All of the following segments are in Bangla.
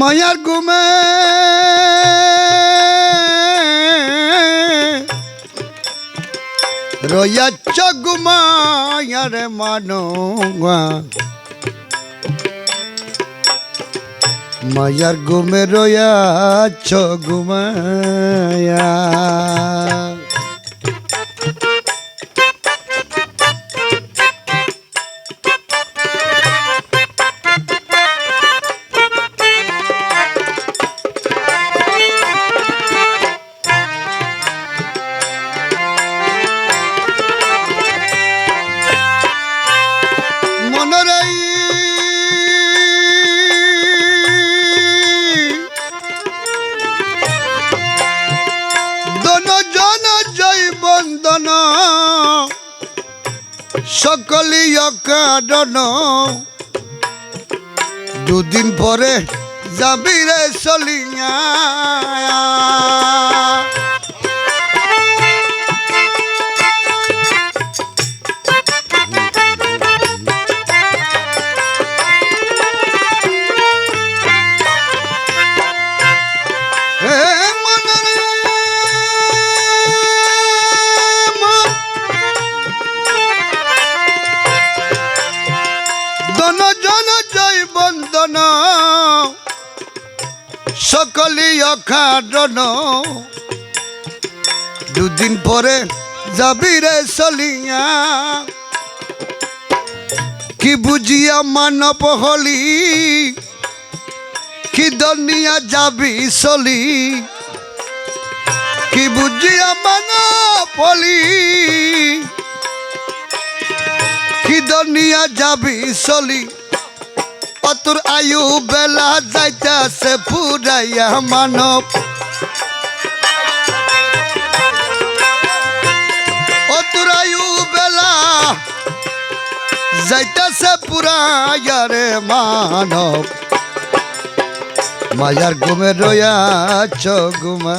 মায়ার গুমে। রয়াচ্ছ গুমায়ার মানোয়া মায়ার গুমে রয়াচ্ছ গুমায়া। সকলি অকারণ। দুদিন পরে যাবি রে চলিয়া সকলি অখাডন দুদিন পরে যাবি রে চলিয়া কি বুঝিয়া মানব হলি? কি দুনিয়া যাবি চলি কি বুঝিয়া মানা পলি কি দুনিয়া যাবি চলি অতুর আয়ু বেলা যাইতাছে ফুরাইয়া মানব। অতুর আয়ু বেলা যাইতাছে পুরাইয়া রে মানব। মায়ার ঘুমে রয়াছ ঘুমা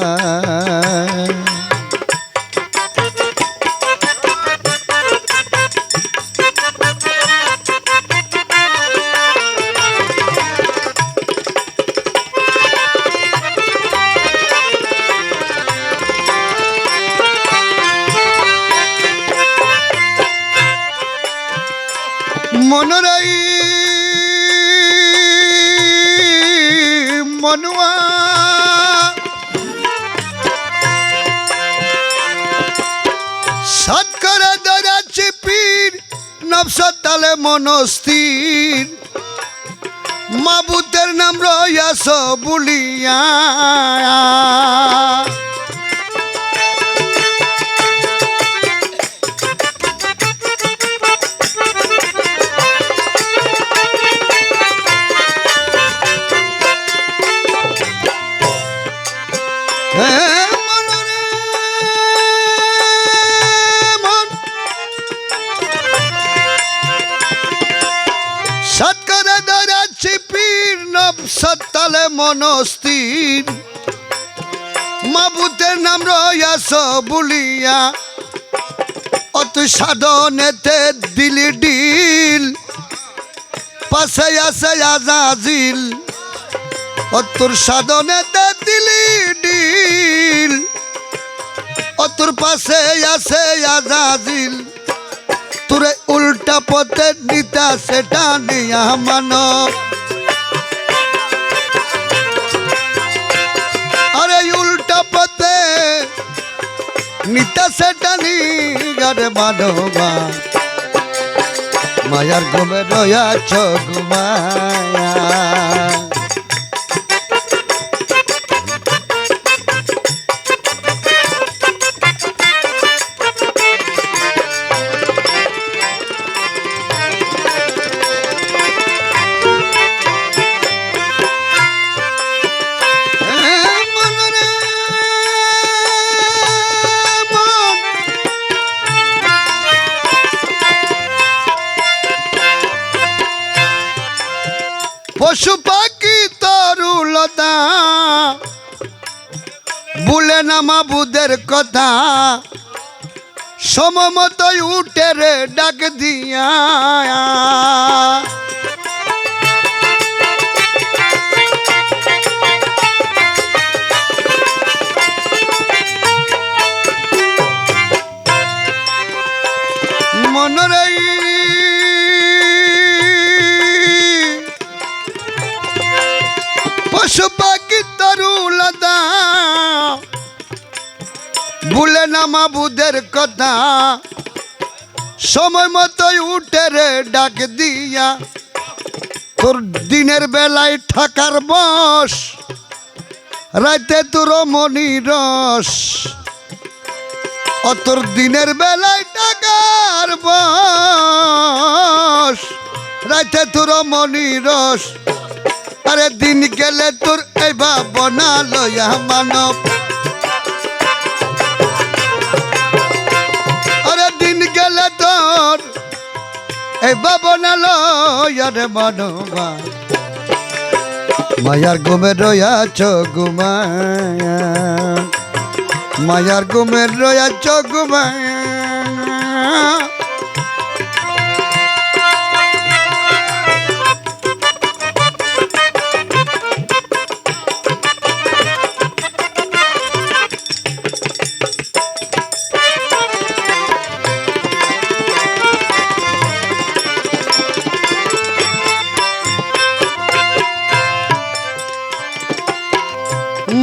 নবসত তালে মনস্থির। মাবুতের নাম রয়াস বলিয়া। সত্তালে মনস্থির। মাবুতের নাম রয়াস বলিয়া অত সাধনেতে দিলি ডিল। পাশে আছে আজাজিল। অতর সাধনেতে দিলি ডিল। অতর পাশে আছে আজাজিল। তোরে উল্টা পথে নিতা সেটা নিয়া মানব। নিতা সেটা নি গারে মানবা মায়ার ঘুমে রয়াছ ঘুমায়া মনরে ভুলে না মাবুদের কথা। সমমত উঠে রে ডাক দিয়া। মনরে না মাবুদের কথা। সময় মতোই উঠে রে ডাক দিয়া। তোর দিনের বেলায় ঠাকার বস রাতে তোর মনি রস। অতর দিনের বেলায় টাকার বস রাতে তোর মনি রস। আরে দিন গেলে তোর এই ভাবনা লয়া মানব। এই ভাবনা লয়া রে মানবা মায়ার গুমে রয়াছ গুমা মায়ার গুমে রয়াছ গুমায়া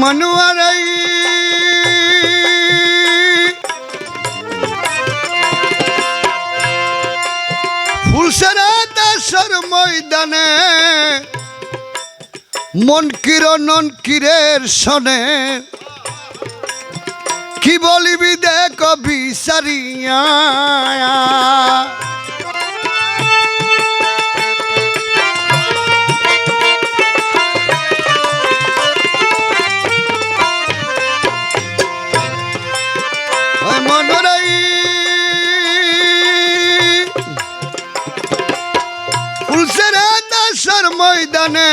মনুয়ারাই ফুলসেরা দাসর ময়দানে মন কিরণ কিরের সনে কি বলিবি দেখ বিচারিয়া। ওই ময়দানে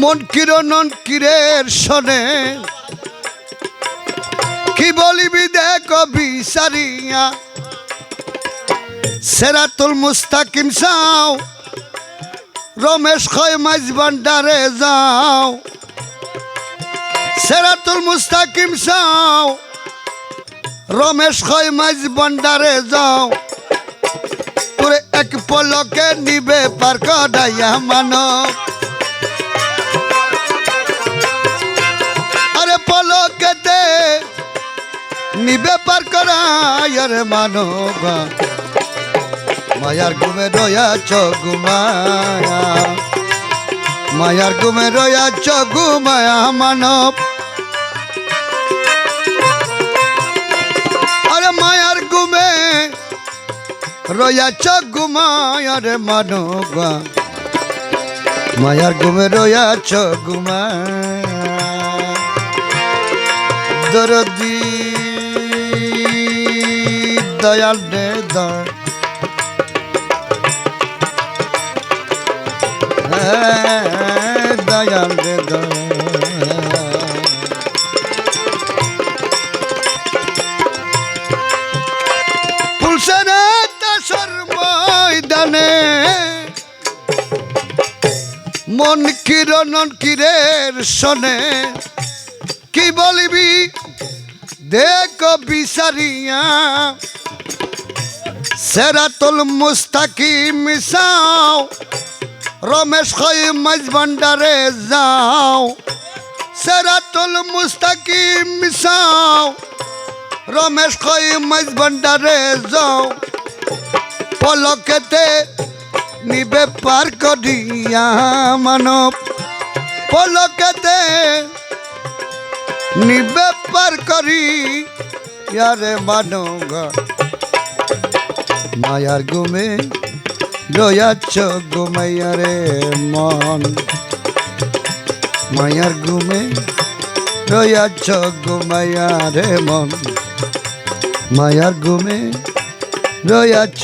মন কিরণ কিরের সনে কি বলিবি দেখ বিচারিয়া, সেরাতুল মুস্তাকিম সাও রমেশ খয় মাঝ ভান্ডারে যাও। সেরাতুল মুস্তাকিম সাও রমেশ খয় মাঝ ভান্ডারে যাও। পলকে নিবে পার কডাইয়া মানব। আরে পলকেতে নিবে পার করায় মানব। মায়ার ঘুমে রয়াছ ঘুমায়া। মায়ার ঘুমে রয়াছ ঘুমায়া মানব। রয়াছ ঘুমায়া রে মানব। মায়ার ঘুমে রয়াছ ঘুমায়া দরদি, দয়াল রে দয়। দয়াল রে দয়াল মন কিরণ কিরের সনে কি বলিবি? দেখ বিচারিয়া, সেরাতুল মুস্তাকি মিশাও, রমেশ খই মাঝ ভান্ডারে যাও। সেরাতুল মুস্তাকি মিশাও, রমেশ খই মাঝ ভান্ডারে যাও। পলকেতে নিবে পার করিয়া মানব পলকেতে নিবে পার করি ইয়ারে মানব মায়ার গুমে রয়াচ্ছ ঘুমাইয়ারে মন মায়ার ঘুমে রয়াচ্ছ ঘুমাইয়ারে মন মায়ার ঘুমে রয়াচ্ছ